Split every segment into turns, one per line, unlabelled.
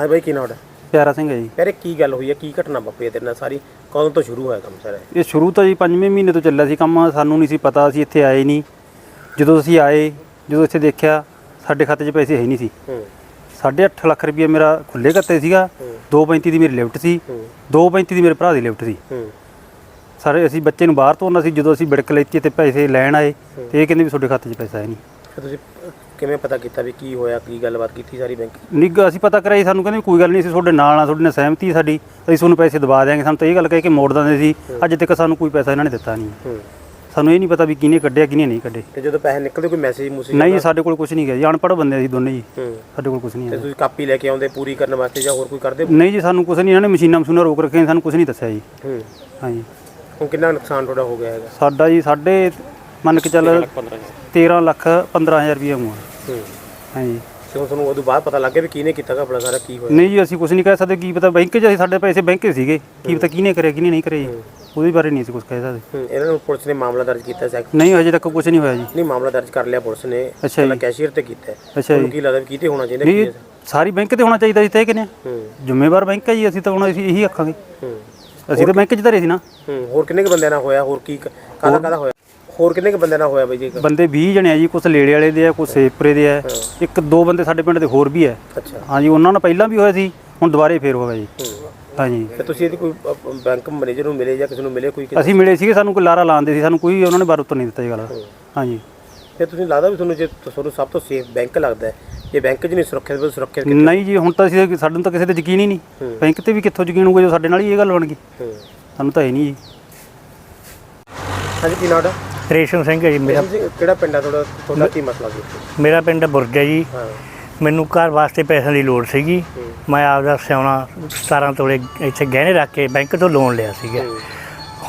ਹਾਂ ਬਾਈ ਕੀ ਨਾਮ ਹੈ
ਪਿਆਰਾ ਸਿੰਘ ਹੈ ਜੀ।
ਯਾਰ ਇਹ ਕੀ ਗੱਲ ਹੋਈ ਹੈ? ਕੀ ਘਟਨਾ ਵਾਪਰੀ ਹੈ ਤੇਰੇ ਨਾਲ ਸਾਰੀ? ਕਦੋਂ ਤੋਂ ਸ਼ੁਰੂ ਹੋਇਆ ਕੰਮ ਸਾਰਾ ਇਹ?
ਸ਼ੁਰੂ ਤੋਂ ਜੀ ਪੰਜਵੇਂ ਮਹੀਨੇ ਤੋਂ ਚੱਲਿਆ ਸੀ ਕੰਮ। ਸਾਨੂੰ ਨਹੀਂ ਸੀ ਪਤਾ ਅਸੀਂ ਇੱਥੇ ਆਏ ਨਹੀਂ। ਜਦੋਂ ਅਸੀਂ ਆਏ ਜਦੋਂ ਇੱਥੇ ਦੇਖਿਆ ਸਾਡੇ ਖਾਤੇ 'ਚ ਪੈਸੇ ਹੈ ਨਹੀਂ ਸੀ।
ਹੂੰ।
8.5 ਲੱਖ ਰੁਪਏ ਮੇਰਾ ਖੁੱਲੇ ਖਾਤੇ ਸੀਗਾ। 2.35 ਦੀ ਮੇਰੀ ਲਿਫਟ ਸੀ।
ਹੂੰ।
2.35 ਦੀ ਮੇਰੇ ਭਰਾ ਦੀ ਲਿਫਟ ਸੀ।
ਹੂੰ।
ਸਾਰੇ ਅਸੀਂ ਬੱਚੇ ਨੂੰ ਬਾਹਰ ਤੋਰਨਾ ਸੀ। ਜਦੋਂ ਅਸੀਂ ਬਿੜਕ ਲੈਤੀ ਤੇ ਪੈਸੇ ਲੈਣ ਆਏ ਤੇ ਇਹ ਕਹਿੰਦੇ ਵੀ ਤੁਹਾਡੇ ਖਾਤੇ 'ਚ ਪੈਸਾ ਹੈ ਨਹੀਂ।
ਫਿਰ ਤੁਸੀਂ ਕਿਵੇਂ ਪਤਾ ਕੀਤਾ ਵੀ ਕੀ ਹੋਇਆ ਕੀ ਗੱਲਬਾਤ ਕੀਤੀ ਸਾਰੀ ਬੈਂਕ
ਨਿੱਘ ਅਸੀਂ ਪਤਾ ਕਰਾਈ ਸਾਨੂੰ ਕਹਿੰਦੇ ਵੀ ਕੋਈ ਗੱਲ ਨਹੀਂ ਅਸੀਂ ਤੁਹਾਡੇ ਨਾਲ ਆ ਤੁਹਾਡੇ ਨਾਲ ਸਹਿਮਤੀ ਸਾਡੀ ਅਸੀਂ ਤੁਹਾਨੂੰ ਪੈਸੇ ਦਵਾ ਦਿਆਂਗੇ। ਸਾਨੂੰ ਤਾਂ ਇਹ ਗੱਲ ਕਹਿ ਕੇ ਮੋੜ ਦਿੰਦੇ ਸੀ ਅੱਜ ਤੱਕ ਸਾਨੂੰ ਕੋਈ ਪੈਸਾ ਇਹਨਾਂ ਨੇ ਦਿੱਤਾ ਨਹੀਂ।
ਹੂੰ।
ਸਾਨੂੰ ਇਹ ਨਹੀਂ ਪਤਾ ਵੀ ਕਿਹਨੇ ਕੱਢਿਆ ਕਿਹਨੇ ਨਹੀਂ ਕੱਢੇ।
ਤੇ ਜਦੋਂ ਪੈਸੇ ਨਿਕਲਦੇ ਕੋਈ ਮੈਸੇਜ ਮੂਸੇਜ
ਨਹੀਂ ਸਾਡੇ ਕੋਲ ਕੁਝ ਨਹੀਂ ਗਿਆ ਜੀ ਅਨਪੜ੍ਹ ਬੰਦੇ ਅਸੀਂ ਦੋਨੇ ਜੀ।
ਹੂੰ।
ਸਾਡੇ ਕੋਲ ਕੁਝ ਨਹੀਂ
ਤੇ
ਹੈ
ਤੁਸੀਂ ਕਾਪੀ ਲੈ ਕੇ ਆਉਂਦੇ ਪੂਰੀ ਕਰਨ ਵਾਸਤੇ ਜਾਂ ਹੋਰ ਕੋਈ ਕਰਦੇ
ਨਹੀਂ ਜੀ ਸਾਨੂੰ ਕੁਝ ਨਹੀਂ ਇਹਨਾਂ ਨੇ ਮਸ਼ੀਨਾਂ ਮਸ਼ੂਨਾਂ ਰੋਕ ਰੱਖੀਆਂ ਸਾਨੂੰ ਕੁਝ ਨਹੀਂ ਦੱਸਿਆ ਜੀ।
ਹੂੰ।
ਹਾਂਜੀ।
ਹੁਣ ਕਿੰਨਾ ਨੁਕਸਾਨ ਤੁਹਾਡਾ ਹੋ ਗਿਆ ਹੈਗਾ?
ਸਾਡਾ ਜੀ ਸਾਡੇ ਮੰਨ ਕੇ ਚੱਲ 13 ਲੱਖ 15000 ਰੁਪਏ ਹੋਊਗਾ। ਹਾਂਜੀ।
ਤੇ ਹੁਣ ਤੁਹਾਨੂੰ ਉਦੋਂ ਬਾਅਦ ਪਤਾ ਲੱਗ ਗਿਆ ਵੀ ਕਿਹਨੇ ਕੀਤਾ ਘਪਲਾ ਸਾਰਾ ਕੀ ਹੋਇਆ।
ਨਹੀਂ ਜੀ ਅਸੀਂ ਕੁਝ ਨਹੀਂ ਕਹਿ ਸਕਦੇ ਕੀ ਪਤਾ ਬੈਂਕ 'ਚ ਅਸੀਂ ਸਾਡੇ ਪੈਸੇ ਬੈਂਕ 'ਚ ਸੀਗੇ ਕੀ ਪਤਾ ਕਿਹਨੇ ਕਰਿਆ ਕਿਹਨੇ ਨਹੀਂ ਕਰਿਆ ਜੀ। ਉਹਦੇ ਬਾਰੇ ਨਹੀਂ ਅਸੀਂ ਕੁਝ ਕਹਿ ਸਕਦੇ।
ਹੂੰ ਇਹਨਾਂ ਨੂੰ ਪੁਲਿਸ ਨੇ ਮਾਮਲਾ ਦਰਜ ਕੀਤਾ ਸੈਕ
ਨਹੀਂ ਹਜੇ ਤੱਕ ਕੁਝ ਨਹੀਂ ਹੋਇਆ ਜੀ।
ਨਹੀਂ ਮਾਮਲਾ ਦਰਜ ਕਰ ਲਿਆ ਪੁਲਿਸ ਨੇ।
ਅੱਛਾ
ਪਹਿਲਾਂ
ਜੀ।
ਕੈਸ਼ੀਅਰ ਤੇ ਕੀਤਾ। ਹੈ।
ਅੱਛਾ
ਤੁਹਾਨੂੰ
ਜੀ।
ਕੀ ਲੱਗਦਾ ਵੀ ਕਿਤੇ ਹੋਣਾ ਚਾਹੀਦਾ
ਨਹੀਂ
ਕੀ
ਜੀ, ਸਾਰੀ ਬੈਂਕ ਤੇ ਹੋਣਾ ਚਾਹੀਦਾ ਸੀ ਤੇ ਕਿਨੇ
ਹੂੰ।
ਜ਼ਿੰਮੇਵਾਰ ਬੈਂਕ ਹੈ ਜੀ ਅਸੀਂ ਤਾਂ ਹੁਣ ਅਸੀਂ ਇਹੀ ਆਖਾਂਗੇ।
ਹੂੰ।
ਅਸੀਂ ਤਾਂ ਬੈਂਕ 'ਚ ਧਰੇ ਸੀ ਨਾ।
ਹੂੰ ਹੋਰ ਕਿੰਨੇ ਕੁ ਬੰਦਿਆਂ ਨਾਲ ਹੋਇਆ? ਹੋਰ ਕੀ ਕਾਹਦਾ ਕਾਹਦਾ ਹੋਇਆ? ਹੋਰ ਕਿੰਨੇ ਕੁ ਬੰਦਿਆਂ ਨਾਲ ਹੋਇਆ ਬਈ ਜੀ
ਬੰਦੇ 20 ਜਣੇ ਆ ਜੀ ਕੁਝ ਲੇੜੇ ਵਾਲੇ ਦੇ ਆ ਕੁਝ ਸੇਪਰੇ ਦੇ ਆ। ਇੱਕ ਦੋ ਬੰਦੇ ਸਾਡੇ ਪਿੰਡ ਦੇ ਹੋਰ ਵੀ ਆ।
ਅੱਛਾ।
ਹਾਂਜੀ ਉਹਨਾਂ ਨਾਲ ਪਹਿਲਾਂ ਵੀ ਹੋਇਆ ਸੀ ਹੁਣ ਦੁਬਾਰੇ ਫੇਰ ਹੋਇਆ ਜੀ।
ਹੂੰ।
ਹਾਂਜੀ
ਤੇ ਤੁਸੀਂ ਇਹਦੀ ਕੋਈ ਅ, ਬੈਂਕ ਮੈਨੇਜਰ ਨੂੰ ਮਿਲੇ ਜਾਂ ਕਿਸੇ ਨੂੰ ਮਿਲੇ ਕੋਈ ਕਿਸੇ-
ਅਸੀਂ ਮਿਲੇ ਸੀਗੇ ਸਾਨੂੰ ਕੋਈ ਲਾਰਾ ਲਾਉਂਦੇ ਸੀ ਸਾਨੂੰ ਕੋਈ ਉਹਨਾਂ ਨੇ ਬਾਰ ਉੱਤਰ ਨਹੀਂ ਦਿੱਤਾ ਇਹ ਗੱਲ। ਹਾਂਜੀ
ਫਿਰ ਤੁਸੀਂ ਲੱਗਦਾ ਵੀ ਤੁਹਾਨੂੰ ਜੇ ਤੁਹਾਨੂੰ ਸਭ ਤੋਂ ਸੇਫ ਬੈਂਕ ਲੱਗਦਾ ਹੈ ਜੇ ਬੈਂਕ 'ਚ ਨਹੀਂ ਸੁਰੱਖਿਅਤ ਵੀ ਸੁਰੱਖਿਅਤ ਕਿ-
ਨਹੀਂ ਜੀ ਹੁਣ ਤਾਂ ਅਸੀਂ ਸਾਨੂੰ ਤਾਂ ਕਿਸੇ ਤੇ ਯਕੀਨ ਹੀ ਨਹੀਂ। ਬੈਂਕ ਤੇ ਵੀ ਕਿੱਥੋਂ ਯਕੀਨ ਹੋਊਗਾ ਜੋ ਸਾਡੇ ਨਾਲ ਹੀ ਇਹ ਗੱਲ ਬਣ ਗਈ ਸਾਨੂੰ ਤਾਂ ਹੈ ਨਹੀਂ ਜੀ।
ਹਾਂਜੀ ਕੀ ਨਾਮ ਹੈ
ਰੇਸ਼ਮ ਸਿੰਘ ਹੈ ਜੀ ਮੇਰਾ।
ਕਿਹੜਾ ਪਿੰਡ ਹੈ ਤੁਹਾਡਾ? ਤੁਹਾਡਾ ਕੀ ਮਸਲਾ ਸੀ?
ਮੇਰਾ ਪਿੰਡ ਬੁਰਜ ਜੀ।
ਹਾਂ।
ਮੈਨੂੰ ਘਰ ਵਾਸਤੇ ਪੈਸਿਆਂ ਦੀ ਲੋੜ ਸੀਗੀ। ਮੈਂ ਆਪਦਾ ਸਿਆਉਣਾ 17 ਤੋਲੇ ਇੱਥੇ ਗਹਿਣੇ ਰੱਖ ਕੇ ਬੈਂਕ ਤੋਂ ਲੋਨ ਲਿਆ ਸੀਗਾ।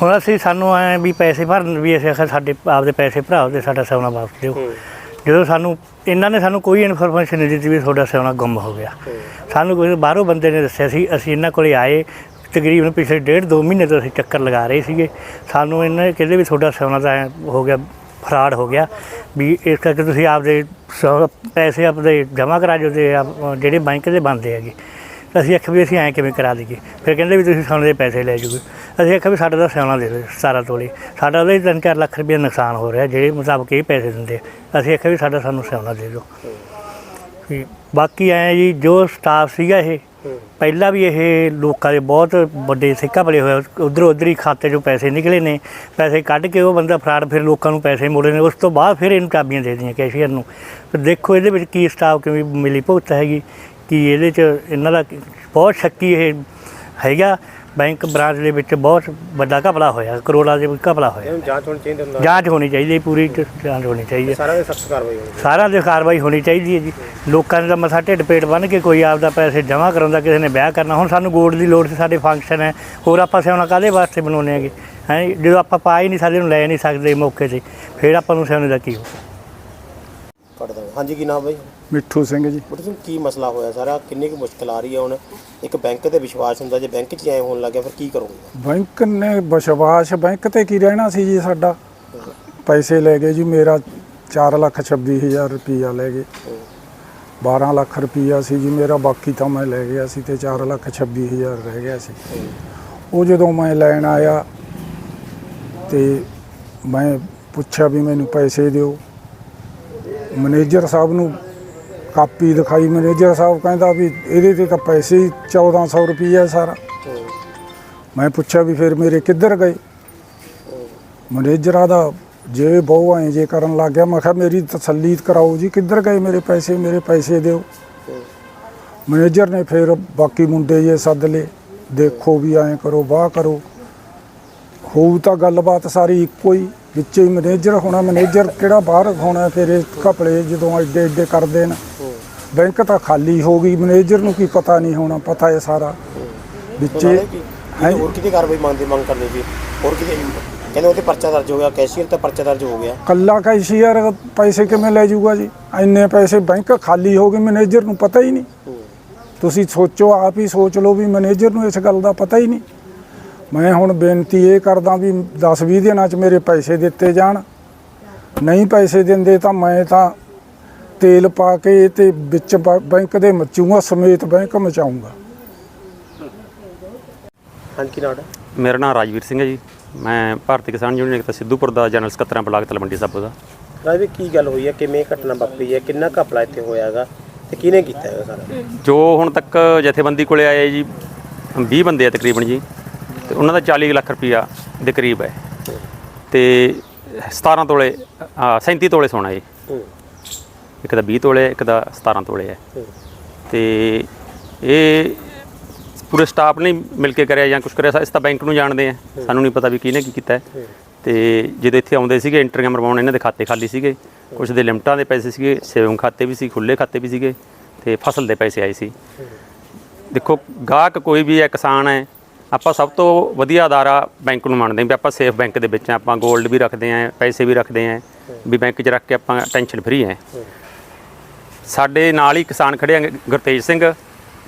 ਹੁਣ ਅਸੀਂ ਸਾਨੂੰ ਐ ਵੀ ਪੈਸੇ ਭਰਨ ਵੀ ਅਸੀਂ ਆਖਿਆ ਸਾਡੇ ਆਪਦੇ ਪੈਸੇ ਭਰਾਓ ਤੇ ਸਾਡਾ ਸਿਆਉਣਾ ਵਾਪਸ ਦਿਓ। ਜਦੋਂ ਸਾਨੂੰ ਇਹਨਾਂ ਨੇ ਸਾਨੂੰ ਕੋਈ ਇਨਫੋਰਮੇਸ਼ਨ ਨਹੀਂ ਦਿੱਤੀ ਵੀ ਤੁਹਾਡਾ ਸਿਆਉਣਾ ਗੁੰਮ ਹੋ ਗਿਆ। ਸਾਨੂੰ ਕੋਈ ਬਾਹਰੋਂ ਬੰਦੇ ਨੇ ਦੱਸਿਆ ਸੀ ਅਸੀਂ ਇਹਨਾਂ ਕੋਲੇ ਆਏ ਤਕਰੀਬਨ ਪਿਛਲੇ ਡੇਢ ਦੋ ਮਹੀਨੇ ਤੋਂ ਅਸੀਂ ਚੱਕਰ ਲਗਾ ਰਹੇ ਸੀਗੇ। ਸਾਨੂੰ ਇਹਨਾਂ ਨੇ ਕਹਿੰਦੇ ਵੀ ਤੁਹਾਡਾ ਸਿਆਉਣਾ ਤਾਂ ਐਂ ਹੋ ਗਿਆ, ਫਰਾਡ ਹੋ ਗਿਆ ਵੀ ਇਸ ਕਰਕੇ ਤੁਸੀਂ ਆਪਦੇ ਸੌ- ਪੈਸੇ ਆਪਦੇ ਜਮ੍ਹਾਂ ਕਰਾ ਜੋ ਤੇ ਆਪ- ਜਿਹੜੇ ਬੈਂਕ ਦੇ ਬੰਦੇ ਹੈਗੇ। ਤਾਂ ਅਸੀਂ ਆਖਿਆ ਵੀ ਅਸੀਂ ਐਂ ਕਿਵੇਂ ਕਰਾ ਦਈਏ। ਫਿਰ ਕਹਿੰਦੇ ਵੀ ਤੁਸੀਂ ਸੋਨੇ ਦੇ ਪੈਸੇ ਲੈ ਜੂਗੇ ਅਸੀਂ ਆਖਿਆ ਵੀ ਸਾਡਾ ਤਾਂ ਸਿਆਉਣਾ ਦੇ ਦਿਓ 17 ਤੋਲੇ। ਸਾਡਾ ਉਹਦੇ 3-4 ਲੱਖ ਰੁਪਏ ਨੁਕਸਾਨ ਹੋ ਰਿਹਾ ਜਿਹੜੇ ਮੁਤਾਬਕ ਇਹ ਪੈਸੇ ਦਿੰਦੇ ਆ। ਅਸੀਂ ਆਖਿਆ ਵੀ ਸਾਡਾ ਸਾਨੂੰ ਸਿਆਉਣਾ ਦੇ ਦਿਓ। ਵੀ ਬਾਕੀ ਐਂ ਜੀ, ਜੋ ਸਟਾਫ ਸੀਗਾ ਇਹ ਪਹਿਲਾਂ ਵੀ ਇਹ ਲੋਕਾਂ ਦੇ ਬਹੁਤ ਵੱਡੇ ਸਿੱਕਾ ਬਲੇ ਹੋਏ ਉਧਰ ਉਧਰ ਹੀ ਖਾਤੇ 'ਚੋਂ ਪੈਸੇ ਨਿਕਲੇ ਨੇ। ਪੈਸੇ ਕੱਢ ਕੇ ਉਹ ਬੰਦਾ ਫਰਾਡ ਫਿਰ ਲੋਕਾਂ ਨੂੰ ਪੈਸੇ ਮੋੜੇ ਨੇ। ਉਸ ਤੋਂ ਬਾਅਦ ਫਿਰ ਇਹਨੂੰ ਚਾਬੀਆਂ ਦੇ ਦਿੱਤੀਆਂ ਕੈਸ਼ੀਅਰ ਨੂੰ। ਫਿਰ ਦੇਖੋ ਇਹਦੇ ਵਿੱਚ ਕੀ ਸਟਾਫ ਕਿਵੇਂ ਮਿਲੀ ਭੁਗਤ ਹੈਗੀ, ਕਿ ਇਹਦੇ 'ਚ ਇਹਨਾਂ ਦਾ ਬਹੁਤ ਸ਼ੱਕੀ ਇਹ ਹੈਗਾ। ਬੈਂਕ ਬ੍ਰਾਂਚ ਦੇ ਵਿੱਚ ਬਹੁਤ ਵੱਡਾ ਘਪਲਾ ਹੋਇਆ ਕਰੋੜਾਂ ਦੇ ਵਿੱਚ ਘਪਲਾ ਹੋਇਆ।
ਇਹਨੂੰ ਜਾਂਚ ਹੋਣੀ ਚਾਹੀਦੀ ਹੁੰਦਾ
ਜਾਂਚ ਹੋਣੀ ਚਾਹੀਦੀ ਹੈ ਪੂਰੀ ਜਾਂਚ ਹੋਣੀ ਚਾਹੀਦੀ ਹੈ।
ਸਾਰਾ ਦੇ ਸਖਤ ਕਾਰਵਾਈ ਹੋਣੀ
ਸਾਰਿਆਂ ਦੀ ਕਾਰਵਾਈ ਹੋਣੀ ਚਾਹੀਦੀ ਹੈ ਜੀ। ਲੋਕਾਂ ਦਾ ਮਸਾ ਢਿੱਡ ਪੇਟ ਬੰਨ ਕੇ ਕੋਈ ਆਪਦਾ ਪੈਸੇ ਜਮ੍ਹਾਂ ਕਰਾਉਂਦਾ ਕਿਸੇ ਨੇ ਵਿਆਹ ਕਰਨਾ ਹੁਣ ਸਾਨੂੰ ਗੋਲਡ ਦੀ ਲੋੜ ਸੀ ਸਾਡੇ ਫੰਕਸ਼ਨ ਹੈ ਹੋਰ ਆਪਾਂ ਸਿਆਉਣਾ ਕਾਦੇ ਵਾਸਤੇ ਬਣਾਉਂਦੇ ਹੈਗੇ? ਹੈ ਜਦੋਂ ਆਪਾਂ ਪਾ ਹੀ ਨਹੀਂ ਸਕਦੇ ਨੂੰ ਲੈ ਨਹੀਂ ਸਕਦੇ ਮੌਕੇ ਤੇ ਫਿਰ ਆਪਾਂ ਨੂੰ ਸਿਆਉਣੇ ਦਾ ਕੀ ਹੋ
ਹਾਂਜੀ ਕੀ ਨਾਮ ਬਾਈ?
ਮਿੱਠੂ ਸਿੰਘ ਜੀ।
ਬਟ ਤੁਹਾਨੂੰ ਕੀ ਮਸਲਾ ਹੋਇਆ ਸਾਰਾ? ਕਿੰਨੀ ਕੁ ਮੁਸ਼ਕਲ ਆ ਰਹੀ ਹੈ ਹੁਣ? ਇੱਕ ਬੈਂਕ ਤੇ ਵਿਸ਼ਵਾਸ ਹੁੰਦਾ ਜੇ ਬੈਂਕ 'ਚ ਐ ਹੋਣ ਲੱਗਿਆ ਫਿਰ ਕੀ ਕਰੋਗੇ?
ਬੈਂਕ ਨੇ ਵਿਸ਼ਵਾਸ ਬੈਂਕ ਤੇ ਕੀ ਰਹਿਣਾ ਸੀ ਜੀ ਸਾਡਾ? ਪੈਸੇ ਲੈ ਗਏ ਜੀ ਮੇਰਾ 4 ਲੱਖ 26 ਹਜ਼ਾਰ ਰੁਪਈਆ ਲੈ ਗਏ। 12 ਲੱਖ ਰੁਪਈਆ ਸੀ ਜੀ ਮੇਰਾ ਬਾਕੀ ਤਾਂ ਮੈਂ ਲੈ ਗਿਆ ਸੀ ਤੇ 4 ਲੱਖ 26 ਹਜ਼ਾਰ ਰਹਿ ਗਿਆ ਸੀ। ਉਹ ਜਦੋਂ ਮੈਂ ਲੈਣ ਆਇਆ ਤੇ ਮੈਂ ਪੁੱਛਿਆ ਵੀ ਮੈਨੂੰ ਪੈਸੇ ਦਿਓ। ਮੈਨੇਜਰ ਸਾਹਿਬ ਨੂੰ ਕਾਪੀ ਦਿਖਾਈ ਮੈਨੇਜਰ ਸਾਹਿਬ ਕਹਿੰਦਾ ਵੀ ਇਹਦੇ ਤੇ ਤਾਂ ਪੈਸੇ ਹੀ 1400 ਰੁਪਈਆ ਸਾਰਾ। ਮੈਂ ਪੁੱਛਿਆ ਵੀ ਫਿਰ ਮੇਰੇ ਕਿੱਧਰ ਗਏ? ਮੈਨੇਜਰਾਂ ਦਾ ਜੇ ਬਹੁ ਐ ਜੇ ਕਰਨ ਲੱਗ ਗਿਆ, ਮੈਂ ਕਿਹਾ ਮੇਰੀ ਤਸੱਲੀ ਕਰਾਓ ਜੀ, ਕਿੱਧਰ ਗਏ ਮੇਰੇ ਪੈਸੇ? ਮੇਰੇ ਪੈਸੇ ਦਿਓ। ਮੈਨੇਜਰ ਨੇ ਫਿਰ ਬਾਕੀ ਮੁੰਡੇ ਜੇ ਸੱਦ ਲਏ। ਦੇਖੋ ਵੀ ਐਂ ਕਰੋ ਬਾਹ ਕਰੋ। ਹੋਊ ਤਾਂ ਗੱਲਬਾਤ ਸਾਰੀ ਇੱਕੋ ਹੀ, ਵਿੱਚ ਹੀ ਮੈਨੇਜਰ ਹੋਣਾ। ਮੈਨੇਜਰ ਕਿਹੜਾ ਬਾਹਰ ਹੋਣਾ ਫਿਰ ਇਹ ਘਪਲੇ ਜਦੋਂ ਐਡੇ ਐਡੇ ਕਰਦੇ ਨੇ ਬੈਂਕ ਤਾਂ ਖਾਲੀ ਹੋ ਗਈ ਮੈਨੇਜਰ ਨੂੰ ਕੀ ਪਤਾ ਨਹੀਂ ਹੋਣਾ ਪਤਾ ਹੈ ਸਾਰਾ। ਵਿੱਚੇ ਹੈਂ?
ਹੋਰ ਕਿਤੇ ਕਾਰਵਾਈ ਮੰਗਦੇ ਮੰਗ ਕਰਨੀ ਸੀ? ਹੋਰ ਕਿਤੇ ਕਹਿੰਦੇ ਉਹਤੇ ਪਰਚਾ ਦਰਜ ਹੋ ਗਿਆ ਕੈਸ਼ੀਅਰ ਤੇ ਪਰਚਾ ਦਰਜ ਹੋ ਗਿਆ।
ਕੱਲਾ ਕੈਸ਼ੀਅਰ ਪੈਸੇ ਕਿਵੇਂ ਲੈ ਜਾਊਗਾ ਜੀ? ਇੰਨੇ ਪੈਸੇ ਬੈਂਕ ਖਾਲੀ ਹੋ ਗਏ ਮੈਨੇਜਰ ਨੂੰ ਪਤਾ ਹੀ ਨਹੀਂ। ਤੁਸੀਂ ਸੋਚੋ ਆਪ ਹੀ ਸੋਚ ਲਓ ਵੀ ਮੈਨੇਜਰ ਨੂੰ ਇਸ ਗੱਲ ਦਾ ਪਤਾ ਹੀ ਨਹੀਂ। ਮੈਂ ਹੁਣ ਬੇਨਤੀ ਇਹ ਕਰਦਾ ਵੀ 10-20 ਦਿਨਾਂ 'ਚ ਮੇਰੇ ਪੈਸੇ ਦਿੱਤੇ ਜਾਣ। ਨਹੀਂ ਪੈਸੇ ਦਿੰਦੇ ਤਾਂ ਮੈਂ ਤਾਂ ਤੇਲ ਪਾ ਕੇ ਤੇ ਵਿੱਚ ਬ- ਬੈਂਕ ਦੇ ਮਚੂਗਾ ਸਮੇਤ ਬੈਂਕ ਮਚਾਉਂਗਾ।
ਹਾਂਜੀ ਕੀ ਨਾਮ ਹੈ
ਮੇਰਾ ਨਾਮ ਰਾਜਵੀਰ ਸਿੰਘ ਹੈ ਜੀ। ਮੈਂ ਭਾਰਤੀ ਕਿਸਾਨ ਯੂਨੀਅਨ ਏਕਤਾ ਸਿੱਧੂਪੁਰ ਦਾ ਜਨਰਲ ਸਕੱਤਰਾਂ ਬਲਾਕ ਤਲਵੰਡੀ ਸਾਬੋ ਦਾ।
ਰਾਜਵੀਰ ਕੀ ਗੱਲ ਹੋਈ ਹੈ? ਕਿਵੇਂ ਘਟਨਾ ਵਾਪਰੀ ਹੈ? ਕਿੰਨਾ ਘਪਲਾ ਇੱਥੇ ਹੋਇਆਗਾ ਤੇ ਕਿਹਨੇ ਕੀਤਾ ਹੈਗਾ ਸਾਰਾ?
ਜੋ ਹੁਣ ਤੱਕ ਜਥੇਬੰਦੀ ਕੋਲੇ ਆਏ ਜੀ 20 ਬੰਦੇ ਆ ਤਕਰੀਬਨ ਜੀ ਤੇ ਉਹਨਾਂ ਦਾ 40 ਲੱਖ ਰੁਪਇਆ ਦੇ ਕਰੀਬ ਹੈ। ਤੇ 17 ਤੋਲੇ ਆ, 37 ਤੋਲੇ ਸੋਨਾ ਜੀ।
ਹੂੰ।
ਇੱਕ ਦਾ 20 ਤੋਲੇ ਇੱਕ ਦਾ 17 ਤੋਲੇ ਹੈ। ਤੇ ਇਹ ਪੂਰੇ ਸਟਾਫ ਨੇ ਮਿਲ ਕੇ ਕਰਿਆ ਜਾਂ ਕੁਝ ਕਰਿਆ ਇਸ ਤਾਂ ਬੈਂਕ ਨੂੰ ਜਾਣਦੇ ਆ। ਸਾਨੂੰ ਨਹੀਂ ਪਤਾ ਵੀ ਕਿਹਨੇ ਕੀ ਕੀਤਾ ਤੇ ਜਦੋਂ ਇੱਥੇ ਆਉਂਦੇ ਸੀਗੇ ਐਂਟਰੀਆਂ ਮਰਵਾਉਣ ਇਹਨਾਂ ਦੇ ਖਾਤੇ ਖਾਲੀ ਸੀਗੇ। ਕੁਝ ਦੇ ਲਿਮਟਾਂ ਦੇ ਪੈਸੇ ਸੀਗੇ ਸੇਵਿੰਗ ਖਾਤੇ ਵੀ ਸੀ ਖੁੱਲੇ ਖਾਤੇ ਵੀ ਸੀਗੇ ਤੇ ਫਸਲ ਦੇ ਪੈਸੇ ਆਏ ਸੀ। ਦੇਖੋ ਗਾਹਕ ਕੋਈ ਵੀ ਹੈ ਕਿਸਾਨ ਹੈ ਆਪਾਂ ਸਭ ਤੋਂ ਵਧੀਆ ਅਦਾਰਾ ਬੈਂਕ ਨੂੰ ਮੰਨਦੇ ਹਾਂ ਵੀ ਆਪਾਂ ਸੇਫ ਬੈਂਕ ਦੇ ਵਿੱਚ ਆਪਾਂ 골ਡ ਵੀ ਰੱਖਦੇ ਹਾਂ ਪੈਸੇ ਵੀ ਰੱਖਦੇ ਹਾਂ ਵੀ ਬੈਂਕ 'ਚ ਰੱਖ ਕੇ ਆਪਾਂ ਟੈਨਸ਼ਨ ਫਰੀ ਹੈ। ਸਾਡੇ ਨਾਲ ਹੀ ਕਿਸਾਨ ਖੜੇ ਆ ਗੁਰਤੇਜ ਸਿੰਘ।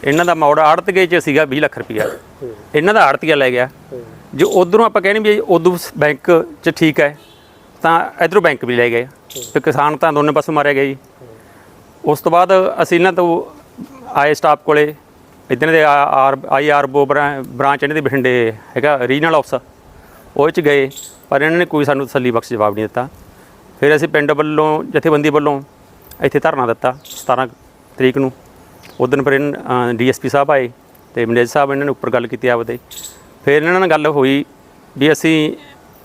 ਇਹਨਾਂ ਦਾ ਮੌੜ ਆੜਤਗੇ ਚ ਸੀਗਾ 20 ਲੱਖ ਰੁਪਇਆ ਇਹਨਾਂ ਦਾ ਆੜਤੀਆ ਲੈ ਗਿਆ। ਜੋ ਉਧਰੋਂ ਆਪਾਂ ਕਹਿੰਦੇ ਵੀ ਉਦੋਂ ਬੈਂਕ ਚ ਠੀਕ ਹੈ, ਤਾਂ ਇਧਰੋਂ ਬੈਂਕ ਵੀ ਲੈ ਗਏ। ਤੇ ਕਿਸਾਨ ਤਾਂ ਦੋਨੇ ਪਾਸੋਂ ਮਾਰਿਆ ਗਿਆ ਜੀ। ਉਸ ਤੋਂ ਬਾਅਦ ਅਸੀਂ ਇਹਨਾਂ ਤੋਂ ਆਏ ਸਟਾਫ ਕੋਲੇ। ਇਦਾਂ ਦੇ ਆਰ, ਆਈ, ਆਰ ਆਰਬੋ ਬ੍ਰਾਂਚ ਇਹਨਾਂ ਦੇ ਬਠਿੰਡੇ ਹੈਗਾ, ਰੀਜਨਲ ਆਫਿਸ ਉਹ 'ਚ ਗਏ, ਪਰ ਇਹਨਾਂ ਨੇ ਕੋਈ ਸਾਨੂੰ ਤਸੱਲੀ ਬਖਸ਼ ਜਵਾਬ ਨਹੀਂ ਦਿੱਤਾ। ਫਿਰ ਅਸੀਂ ਪਿੰਡ ਵੱਲੋਂ, ਜਥੇਬੰਦੀ ਵੱਲੋਂ ਇੱਥੇ ਧਰਨਾ ਦਿੱਤਾ 17 ਤਰੀਕ ਨੂੰ। ਉਦੋਂ ਫਿਰ ਡੀਐਸਪੀ ਸਾਹਿਬ ਆਏ ਤੇ ਮੈਨੇਜਰ ਸਾਹਿਬ ਇਹਨਾਂ ਨੇ ਉੱਪਰ ਗੱਲ ਕੀਤੀ ਆਪਦੇ ਫਿਰ ਇਹਨਾਂ ਨਾਲ ਗੱਲ ਹੋਈ ਵੀ ਅਸੀਂ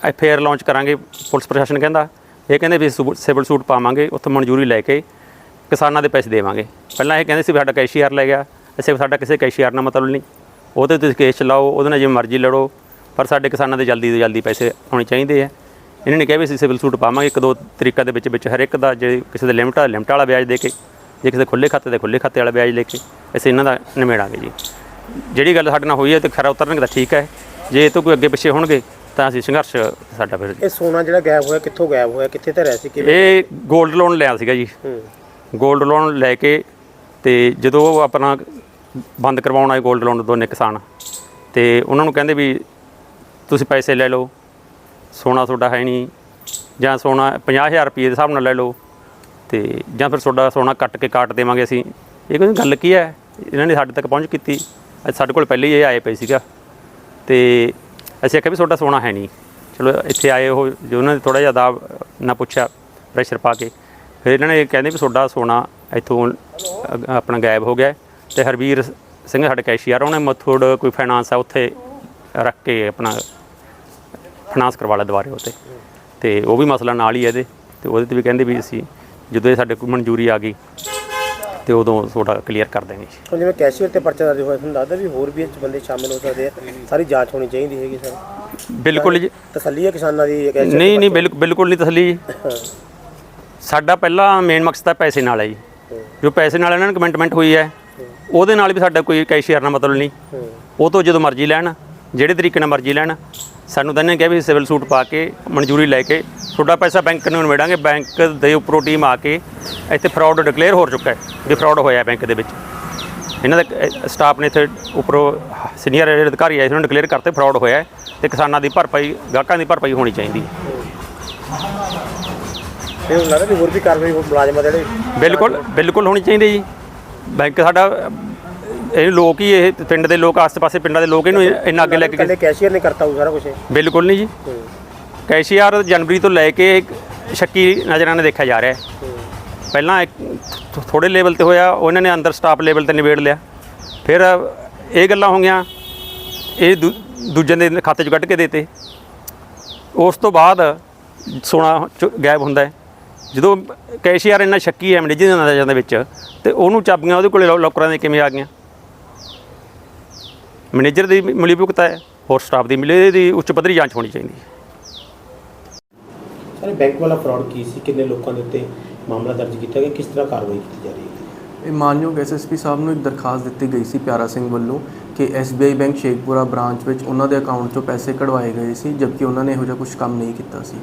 ਐਫਆਈਆਰ ਲਾਂਚ ਕਰਾਂਗੇ, ਪੁਲਿਸ ਪ੍ਰਸ਼ਾਸਨ ਕਹਿੰਦਾ। ਇਹ ਕਹਿੰਦੇ ਵੀ ਸੂਟ- ਸਿਵਲ ਸੂਟ ਪਾਵਾਂਗੇ, ਉੱਥੋਂ ਮਨਜ਼ੂਰੀ ਲੈ ਕੇ ਕਿਸਾਨਾਂ ਦੇ ਪੈਸੇ ਦੇਵਾਂਗੇ। ਪਹਿਲਾਂ ਇਹ ਕਹਿੰਦੇ ਸੀ ਵੀ ਸਾਡਾ ਕੈਸ਼ੀਆਰ ਲੈ ਗਿਆ। ਅਸੀਂ ਸਾਡਾ ਕਿਸੇ ਕੈਸ਼ੀਆਰ ਨਾਲ ਮਤਲਬ ਨਹੀਂ। ਉਹਦੇ ਤੁਸੀਂ ਕੇਸ ਚਲਾਓ, ਉਹਦੇ ਨਾਲ ਜਿਵੇਂ ਮਰਜ਼ੀ ਲੜੋ, ਪਰ ਸਾਡੇ ਕਿਸਾਨਾਂ ਦੇ ਜਲਦੀ ਤੋਂ ਜਲਦੀ ਪੈਸੇ ਆਉਣੇ ਚਾਹੀਦੇ ਆ। ਇਹਨਾਂ ਨੇ ਕਿਹਾ ਵੀ ਅਸੀਂ ਸਿਵਲ ਸੂਟ ਪਾਵਾਂਗੇ ਇੱਕ ਦੋ ਤਰੀਕਾ ਦੇ ਵਿੱਚ ਵਿੱਚ ਹਰ ਇੱਕ ਦਾ ਜੇ ਕਿਸੇ ਦੇ ਲਿਮਟ ਆ ਲਿਮਟ ਵਾਲਾ ਵਿਆਜ ਦੇ ਕੇ ਜੇ ਕਿਸੇ ਦੇ ਖੁੱਲੇ ਖਾਤੇ ਦੇ ਖੁੱਲੇ ਖਾਤੇ ਵਾਲਾ ਵਿਆਜ ਲੈ ਕੇ ਅਸੀਂ ਇਹਨਾਂ ਦਾ ਨਿਮੇੜਾਂਗੇ ਜੀ। ਜਿਹੜੀ ਗੱਲ ਸਾਡੇ ਨਾਲ ਹੋਈ ਹੈ ਤੇ ਖਰਾ ਉਤਰਨਗੇ ਤਾਂ ਠੀਕ ਹੈ। ਜੇ ਇਹ ਤੋਂ ਕੋਈ ਅੱਗੇ ਪਿੱਛੇ ਹੋਣਗੇ ਤਾਂ ਅਸੀਂ ਸੰਘਰਸ਼ ਸਾਡਾ ਫਿਰ
ਇਹ ਸੋਨਾ ਜਿਹੜਾ ਗਾਇਬ ਹੋਇਆ ਕਿੱਥੋਂ ਗਾਇਬ ਹੋਇਆ ਕਿੱਥੇ ਧਰਿਆ ਸੀ ਕਿਵੇਂ?
ਇਹ 골ਡ ਲੋਨ ਲਿਆ ਸੀਗਾ ਜੀ। 골ਡ ਲੋਨ ਲੈ ਕੇ ਤੇ ਜਦੋਂ ਉਹ ਆਪਣਾ ਬੰਦ ਕਰਵਾਉਣ ਆਏ 골ਡ ਲੋਨ ਦੋਨੇ ਕਿਸਾਨ ਤੇ ਉਹਨਾਂ ਨੂੰ ਕਹਿੰਦੇ ਵੀ ਤੁਸੀਂ ਪੈਸੇ ਲੈ ਲਓ ਸੋਨਾ ਤੁਹਾਡਾ ਹੈ ਨਹੀਂ ਜਾਂ ਸੋਨਾ 50000 ਰੁਪਏ ਦੇ ਹਿਸਾਬ ਨਾਲ ਲੈ ਲਓ ਤੇ ਜਾਂ ਫਿਰ ਤੁਹਾਡਾ ਸੋਨਾ ਕੱਟ ਕੇ ਕਾਟ ਦੇਵਾਂਗੇ ਅਸੀਂ। ਇਹ ਕਹਿੰਦੇ ਗੱਲ ਕੀ ਹੈ? ਇਹਨਾਂ ਨੇ ਸਾਡੇ ਤੱਕ ਪਹੁੰਚ ਕੀਤੀ। ਅੱਜ ਸਾਡੇ ਕੋਲ ਪਹਿਲੇ ਹੀ ਇਹ ਆਏ ਪਏ ਸੀਗਾ। ਤੇ ਅਸੀਂ ਆਖਿਆ ਵੀ ਤੁਹਾਡਾ ਸੋਨਾ ਹੈ ਨਹੀਂ। ਚਲੋ ਇੱਥੇ ਆਏ ਉਹ ਜੋ ਉਹਨਾਂ ਨੇ ਥੋੜਾ ਜਿਹਾ ਦਾਬ ਨਾ ਪੁੱਛਿਆ ਪ੍ਰੈਸ਼ਰ ਪਾ ਕੇ। ਫਿਰ ਇਹਨਾਂ ਨੇ ਕਹਿੰਦੇ ਵੀ ਤੁਹਾਡਾ ਸੋਨਾ ਇੱਥੋਂ ਆਪਣਾ ਗਾਇਬ ਹੋ ਗਿਆ। ਹੈ ਤੇ ਹਰਵੀਰ ਸਿੰਘ ਸਾਡੇ ਕੈਸ਼ੀਅਰ ਉਹਨੇ ਮਥੋੜ ਕੋਈ ਫਾਈਨਾਂਸ ਆ, ਉੱਥੇ ਰੱਖ ਕੇ ਆਪਣਾ ਫਾਈਨਾਂਸ ਕਰਵਾ ਲਿਆ ਦੁਬਾਰੇ ਉੱਤੇ। ਤੇ ਉਹ ਵੀ ਮਸਲਾ ਨਾਲ ਹੀ ਹੈ ਇਹਦੇ। ਤੇ ਉਹਦੇ ਤੇ ਵੀ ਕਹਿੰਦੇ ਵੀ ਅਸੀਂ ਜਦੋਂ ਇਹ ਸਾਡੇ ਕੋਲ ਮਨਜ਼ੂਰੀ ਆ ਗਈ ਤੇ ਉਦੋਂ ਤੁਹਾਡਾ ਕਲੀਅਰ ਕਰ ਦੇਣੀ।
ਹੁਣ ਜਿਵੇਂ ਕੈਸ਼ੀਅਰ ਤੇ ਪਰਚਾ ਦਰਜ ਹੋਇਆ ਤੁਹਾਨੂੰ ਲੱਗਦਾ ਵੀ ਹੋਰ ਵੀ ਇਹ 'ਚ ਬੰਦੇ ਸ਼ਾਮਿਲ ਹੋ ਸਕਦੇ ਆ? ਸਾਰੀ ਜਾਂਚ ਹੋਣੀ ਚਾਹੀਦੀ ਹੈਗੀ ਸਰ।
ਬਿਲਕੁਲ ਜੀ।
ਤਸੱਲੀ ਹੈ ਕਿਸਾਨਾਂ ਦੀ ਕੈਸ਼ੀਅਰ ਤੇ
ਨਹੀਂ ਨਹੀਂ ਬਿਲਕੁਲ ਬਿਲਕੁਲ ਨਹੀਂ ਤਸੱਲੀ ਜੀ। ਸਾਡਾ ਪਹਿਲਾ ਮੇਨ ਮਕਸਦ ਤਾਂ ਪੈਸੇ ਨਾਲ ਹੈ ਜੀ। ਜੋ ਪੈਸੇ ਨਾਲ ਇਹਨਾਂ ਨਾਲ ਕਮਿਟਮੈਂਟ ਹੋਈ ਹੈ ਉਹਦੇ ਨਾਲ ਵੀ ਸਾਡਾ ਕੋਈ ਕੈਸ਼ੀਅਰ ਨਾਲ ਮਤਲਬ ਨਹੀਂ। ਉਹ ਤੋਂ ਜਦੋਂ ਮਰਜ਼ੀ ਲੈਣ ਜਿਹੜੇ ਤਰੀਕੇ ਨਾਲ ਮਰਜ਼ੀ ਲੈਣ ਸਾਨੂੰ ਤਾਂ ਇਹਨੇ ਕਿਹਾ ਵੀ ਸਿਵਲ ਸੂਟ ਪਾ ਕੇ ਮਨਜ਼ੂਰੀ ਲੈ ਕੇ ਤੁਹਾਡਾ ਪੈਸਾ ਬੈਂਕ ਨੂੰ ਨਿਬੇੜਾਂਗੇ ਬੈਂਕ ਦੇ ਉੱਪਰੋਂ ਟੀਮ ਆ ਕੇ ਇੱਥੇ ਫਰਾਡ ਡਿਕਲੇਅਰ ਹੋ ਚੁੱਕਾ ਹੈ ਵੀ ਫਰਾਡ ਹੋਇਆ ਬੈਂਕ ਦੇ ਵਿੱਚ। ਇਹਨਾਂ ਦਾ ਸਟਾਫ ਨੇ ਇੱਥੇ ਉੱਪਰੋਂ ਸੀਨੀਅਰ ਜਿਹੜੇ ਅਧਿਕਾਰੀ ਆਏ ਉਹਨਾਂ ਨੇ ਡਿਕਲੇਅਰ ਕਰਤੇ ਫਰਾਡ ਹੋਇਆ ਤੇ ਕਿਸਾਨਾਂ ਦੀ ਭਰਪਾਈ ਗਾਹਕਾਂ ਦੀ ਭਰਪਾਈ ਹੋਣੀ ਚਾਹੀਦੀ ਹੈ।
ਇਹ ਹੁਣ ਲੱਗਦਾ ਵੀ ਹੋਰ ਵੀ ਕਾਰਵਾਈ ਹੋਰ ਮੁਲਾਜ਼ਮਾਂ ਦੇ ਜਿਹੜੇ
ਬਿਲਕੁਲ ਬਿਲਕੁਲ ਹੋਣੀ ਚਾਹੀਦੀ ਜੀ। ਬੈਂਕ ਸਾਡਾ ਇਹ ਲੋਕ ਹੀ ਇਹ ਪਿੰਡ ਦੇ ਲੋਕ ਆਸ-ਪਾਸੇ ਪਿੰਡਾਂ ਦੇ ਲੋਕ ਇਹਨੂੰ ਇੰਨਾ ਅੱਗੇ ਲੈ ਕੇ ਗਏ।
ਕੱਲੇ ਕੈਸ਼ੀਅਰ ਨੇ ਕਰਤਾ ਉਹ ਸਾਰਾ ਕੁਝ
ਬਿਲਕੁਲ ਨਹੀਂ ਜੀ। ਕੈਸ਼ੀਆਰ ਜਨਵਰੀ ਤੋਂ ਲੈ ਕੇ ਸ਼ੱਕੀ ਨਜ਼ਰਾਂ ਨਾਲ ਦੇਖਿਆ ਜਾ ਰਿਹਾ ਹੈ। ਪਹਿਲਾਂ ਥੋੜੇ ਲੈਵਲ ਤੇ ਹੋਇਆ ਉਹਨਾਂ ਨੇ ਅੰਦਰ ਸਟਾਫ ਲੈਵਲ ਤੇ ਨਿਬੇੜ ਲਿਆ। ਫਿਰ ਇਹ ਗੱਲਾਂ ਹੋ ਗਈਆਂ ਇਹ ਦੂਜੇ ਦੇ ਖਾਤੇ 'ਚ ਕੱਢ ਕੇ ਦੇਤੇ। ਉਸ ਤੋਂ ਬਾਅਦ ਸੋਨਾ ਗਾਇਬ ਹੁੰਦਾ ਹੈ। ਜਦੋਂ ਕੈਸ਼ੀਆਰ ਇੰਨਾ ਸ਼ੱਕੀ ਹੈ ਮੈਨੇਜਰ ਦੇ ਨਜ਼ਰਾਂ ਦੇ ਵਿੱਚ ਤੇ ਉਹਨੂੰ ਚਾਬੀਆਂ ਉਹਦੇ ਕੋਲੇ ਲੋਕਰਾਂ ਦੇ ਕਿਵੇਂ ਆ ਗਈਆਂ? ਮੈਨੇਜਰ ਦੀ ਮਿਲੀ ਭੁਗਤਾ ਹੈ ਹੋਰ ਸਟਾਫ ਦੀ ਮਿਲੀ ਦੀ ਉੱਚ ਪੱਧਰੀ ਜਾਂਚ ਹੋਣੀ ਚਾਹੀਦੀ ਹੈ।
ਸਾਰੇ ਬੈਂਕ ਵਾਲਾ ਫਰਾਡ ਕੀ ਸੀ? ਕਿੰਨੇ ਲੋਕਾਂ ਦੇ ਉੱਤੇ ਮਾਮਲਾ ਦਰਜ ਕੀਤਾ ਗਿਆ? ਕਿਸ ਤਰ੍ਹਾਂ ਕਾਰਵਾਈ ਕੀਤੀ ਜਾ ਰਹੀ ਹੈ?
ਇਹ ਮਾਨਯੋਗ ਐਸਐਸਪੀ ਸਾਹਿਬ ਨੂੰ ਇੱਕ ਦਰਖਾਸਤ ਦਿੱਤੀ ਗਈ ਸੀ ਪਿਆਰਾ ਸਿੰਘ ਵੱਲੋਂ ਕਿ SBI ਬੈਂਕ ਸ਼ੇਖਪੁਰਾ ਬ੍ਰਾਂਚ ਵਿੱਚ ਉਹਨਾਂ ਦੇ ਅਕਾਊਂਟ 'ਚੋਂ ਪੈਸੇ ਕਢਵਾਏ ਗਏ ਸੀ ਜਦਕਿ ਉਹਨਾਂ ਨੇ ਇਹੋ ਜਿਹਾ ਕੁਝ ਕੰਮ ਨਹੀਂ ਕੀਤਾ ਸੀ।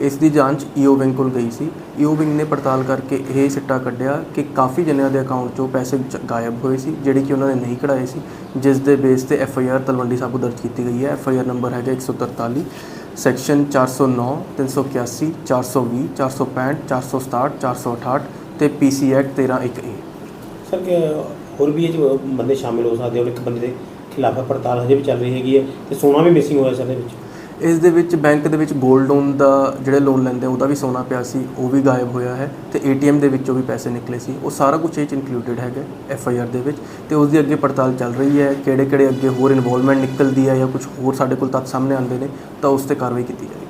ਇਸ ਦੀ ਜਾਂਚ ਈਓ ਬੈਂਕ ਕੋਲ ਗਈ ਸੀ। ਈਓ ਬੈਂਕ ਨੇ ਪੜਤਾਲ ਕਰਕੇ ਇਹ ਸਿੱਟਾ ਕੱਢਿਆ ਕਿ ਕਾਫੀ ਜਣਿਆਂ ਦੇ ਅਕਾਊਂਟ 'ਚੋਂ ਪੈਸੇ ਜ- ਗਾਇਬ ਹੋਏ ਸੀ, ਜਿਹੜੇ ਕਿ ਉਹਨਾਂ ਨੇ ਨਹੀਂ ਕਢਾਏ ਸੀ, ਜਿਸ ਦੇ ਬੇਸ ਤੇ F I R Talwandi Sabo ਦਰਜ ਕੀਤੀ ਗਈ ਹੈ। ਐੱਫ ਆਈ ਆਰ ਨੰਬਰ ਹੈਗਾ 143 ਸੈਕਸ਼ਨ 409 381 420 465 467 468 ਤੇ ਪੀਸੀ ਐਕਟ 131 ਏ
ਸਰ ਕਿ, ਹੋਰ ਵੀ ਇਹ 'ਚ ਬੰਦੇ ਸ਼ਾਮਿਲ ਹੋ ਸਕਦੇ ਹੋ ਇੱਕ ਬੰਦੇ ਦੇ ਖਿਲਾਫ ਪੜਤਾਲ ਹਜੇ ਵੀ ਚੱਲ ਰਹੀ ਹੈਗੀ ਹੈ ਤੇ ਸੋਨਾ ਵੀ ਮਿਸਿੰਗ ਹੋਇਆ ਸਰ ਦੇ ਵਿੱਚ।
ਇਸ ਦੇ ਵਿੱਚ ਬੈਂਕ ਦੇ ਵਿੱਚ 골ਡ ਲੋਨ ਦਾ ਜਿਹੜੇ ਲੋਨ ਲੈਂਦੇ ਉਹਦਾ ਵੀ ਸੋਨਾ ਪਿਆ ਸੀ, ਉਹ ਵੀ ਗਾਇਬ ਹੋਇਆ ਹੈ ਤੇ ਏਟੀਐਮ ਦੇ ਵਿੱਚੋਂ ਵੀ ਪੈਸੇ ਨਿਕਲੇ ਸੀ। ਉਹ ਸਾਰਾ ਕੁਝ ਇਹ ਚ ਇਨਕਲੂਡਡ ਹੈਗਾ ਐਫ ਆਈ ਆਰ ਦੇ ਵਿੱਚ ਤੇ ਉਸ ਦੀ ਅੱਗੇ ਪੜਤਾਲ ਚੱਲ ਰਹੀ ਹੈ ਕਿਹੜੇ ਕਿਹੜੇ ਅੱਗੇ ਹੋਰ ਇਨਵੋਲਵਮੈਂਟ ਨਿਕਲਦੀ ਹੈ ਜਾਂ ਕੁਝ ਹੋਰ ਸਾਡੇ ਕੋਲ ਤੱਥ ਸਾਹਮਣੇ ਆਉਂਦੇ ਨੇ, ਤਾਂ ਉਸ ਤੇ ਕਾਰਵਾਈ ਕੀਤੀ ਜਾਏਗੀ।